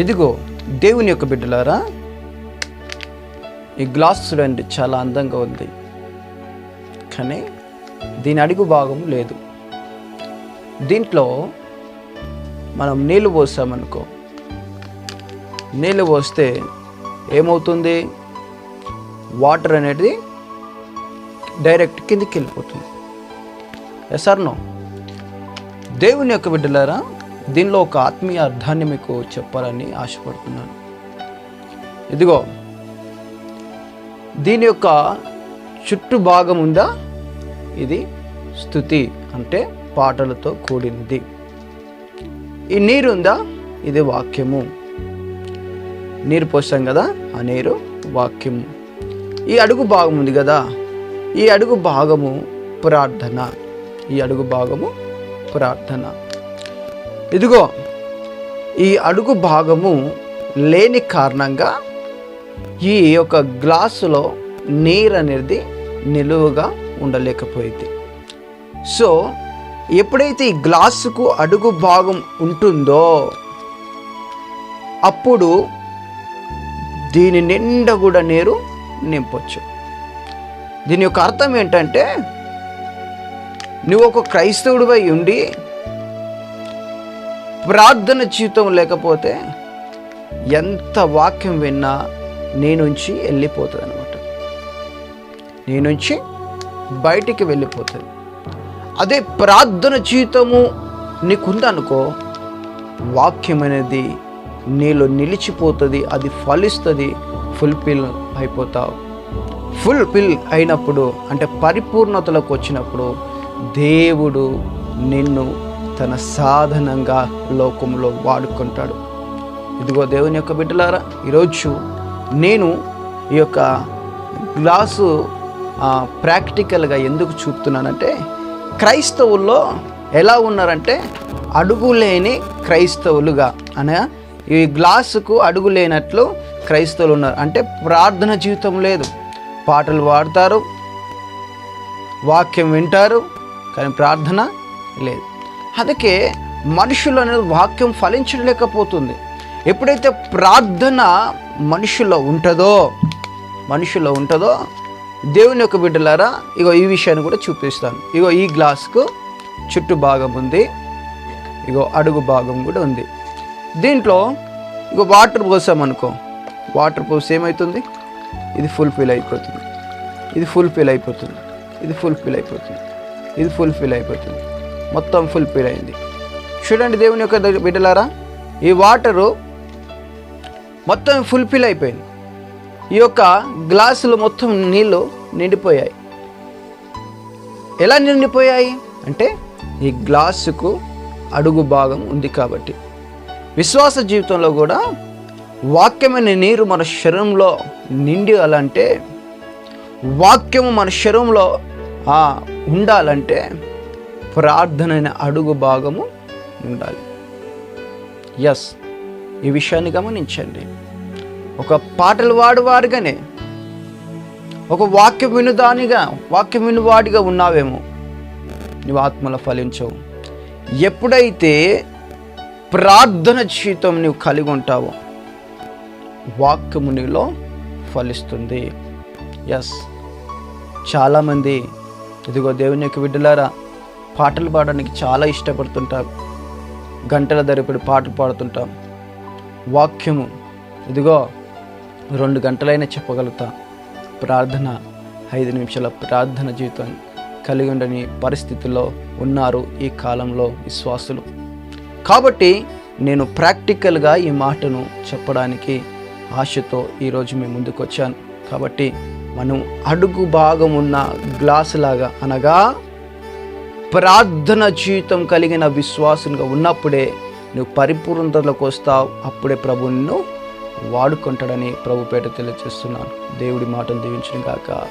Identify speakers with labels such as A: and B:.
A: ఇదిగో దేవుని యొక్క బిడ్డలారా ఈ గ్లాస్ చూడండి చాలా అందంగా ఉంది. కానీ దీని అడుగు భాగం లేదు. దీంట్లో మనం నీళ్ళు పోసామనుకో నీళ్ళు పోస్తే ఏమవుతుంది? వాటర్ అనేది డైరెక్ట్ కిందికి వెళ్ళిపోతుంది. ఎస్ నో దేవుని యొక్క బిడ్డలారా దీనిలో ఒక ఆత్మీయ అర్థాన్ని మీకు చెప్పాలని ఆశపడుతున్నాను. ఇదిగో దీని యొక్క చుట్టూ భాగం ఉందా? ఇది స్థుతి అంటే పాటలతో కూడినది. ఈ నీరు ఉందా? ఇది వాక్యము. నీరు పోసాం కదా ఆ నీరు వాక్యము. ఈ అడుగు భాగం ఉంది కదా ఈ అడుగు భాగము ప్రార్థన. ఈ అడుగు భాగము ప్రార్థన. ఇదిగో ఈ అడుగు భాగము లేని కారణంగా ఈ యొక్క గ్లాసులో నీరు అనేది నిలువుగా ఉండలేకపోయింది. సో ఎప్పుడైతే ఈ గ్లాసుకు అడుగు భాగం ఉంటుందో అప్పుడు దీని నిండా కూడా నీరు నింపొచ్చు. దీని యొక్క అర్థం ఏంటంటే నువ్వు ఒక క్రైస్తవుడివై ఉండి ప్రార్థన జీవితం లేకపోతే ఎంత వాక్యం విన్నా నేనుంచి వెళ్ళిపోతుంది అనమాట నేనుంచి బయటికి వెళ్ళిపోతుంది. అదే ప్రార్థన జీవితము నీకుందనుకో వాక్యం అనేది నీలో నిలిచిపోతుంది అది ఫలిస్తుంది ఫుల్ఫిల్ అయిపోతావు. ఫుల్ఫిల్ అయినప్పుడు అంటే పరిపూర్ణతలోకి వచ్చినప్పుడు దేవుడు నిన్ను తన సాధనంగా లోకంలో వాడుకుంటాడు. ఇదిగో దేవుని యొక్క బిడ్డలారా ఈరోజు నేను ఈ యొక్క గ్లాసు ప్రాక్టికల్గా ఎందుకు చూపుతున్నానంటే క్రైస్తవుల్లో ఎలా ఉన్నారంటే అడుగులేని క్రైస్తవులుగా అనగా ఈ గ్లాసుకు అడుగు లేనట్లు క్రైస్తవులు ఉన్నారు. అంటే ప్రార్థన జీవితం లేదు. పాటలు పాడతారు వాక్యం వింటారు కానీ ప్రార్థన లేదు. అందుకే మనుషులు అనేది వాక్యం ఫలించలేకపోతుంది. ఎప్పుడైతే ప్రార్థన మనుషుల్లో ఉంటుందో మనుషుల్లో ఉంటుందో దేవుని యొక్క బిడ్డలారా ఇగో ఈ విషయాన్ని కూడా చూపిస్తాను. ఇగో ఈ గ్లాస్కు చుట్టూ భాగం ఉంది. ఇగో అడుగు భాగం కూడా ఉంది. దీంట్లో ఇగో వాటర్ పోసామనుకో వాటర్ పోసి ఏమవుతుంది ఇది ఫుల్ఫిల్ అయిపోతుంది. ఇది ఫుల్ఫిల్ అయిపోతుంది. ఇది ఫుల్ఫిల్ అయిపోతుంది. ఇది ఫుల్ఫిల్ అయిపోతుంది. మొత్తం ఫుల్ఫిల్ అయింది. చూడండి దేవుని యొక్క బిడ్డలారా ఈ వాటరు మొత్తం ఫుల్ఫిల్ అయిపోయింది. ఈ యొక్క గ్లాసులు మొత్తం నీళ్ళు నిండిపోయాయి. ఎలా నిండిపోయాయి? అంటే ఈ గ్లాసుకు అడుగు భాగం ఉంది కాబట్టి. విశ్వాస జీవితంలో కూడా వాక్యమైన నీరు మన శరీరంలో నిండాలంటే వాక్యము మన శరీరంలో ఉండాలంటే ప్రార్థన అనే అడుగు భాగము ఉండాలి. ఎస్ ఈ విషయాన్ని గమనించండి. ఒక పాటలు వాడువారుగానే ఒక వాక్యం వినుదానిగా వాక్యం వినువాడిగా ఉన్నావేమో నువ్వు ఆత్మల ఫలించవు. ఎప్పుడైతే ప్రార్థన జీవితం నువ్వు కలిగి ఉంటావో వాక్యము నీలో ఫలిస్తుంది. ఎస్ చాలామంది ఇదిగో దేవుని యొక్క బిడ్డలారా పాటలు పాడడానికి చాలా ఇష్టపడుతుంటాం. గంటల ధరపడి పాటలు పాడుతుంటాం. వాక్యము ఇదిగో రెండు గంటలైనా చెప్పగలుగుతా. ప్రార్థన ఐదు నిమిషాల ప్రార్థన జీవితం కలిగి ఉండని పరిస్థితుల్లో ఉన్నారు ఈ కాలంలో విశ్వాసులు. కాబట్టి నేను ప్రాక్టికల్గా ఈ మాటను చెప్పడానికి ఆశతో ఈరోజు మేము ముందుకు వచ్చాను. కాబట్టి మనం అడుగు భాగం ఉన్న గ్లాసు లాగా అనగా ప్రార్థన జీవితం కలిగిన విశ్వాసంగా ఉన్నప్పుడే నువ్వు పరిపూర్ణతలకు వస్తావు. అప్పుడే ప్రభు నిన్ను వాడుకుంటాడని ప్రభు పేట తెలియజేస్తున్నాను. దేవుడి మాటలు దీవించిన కాక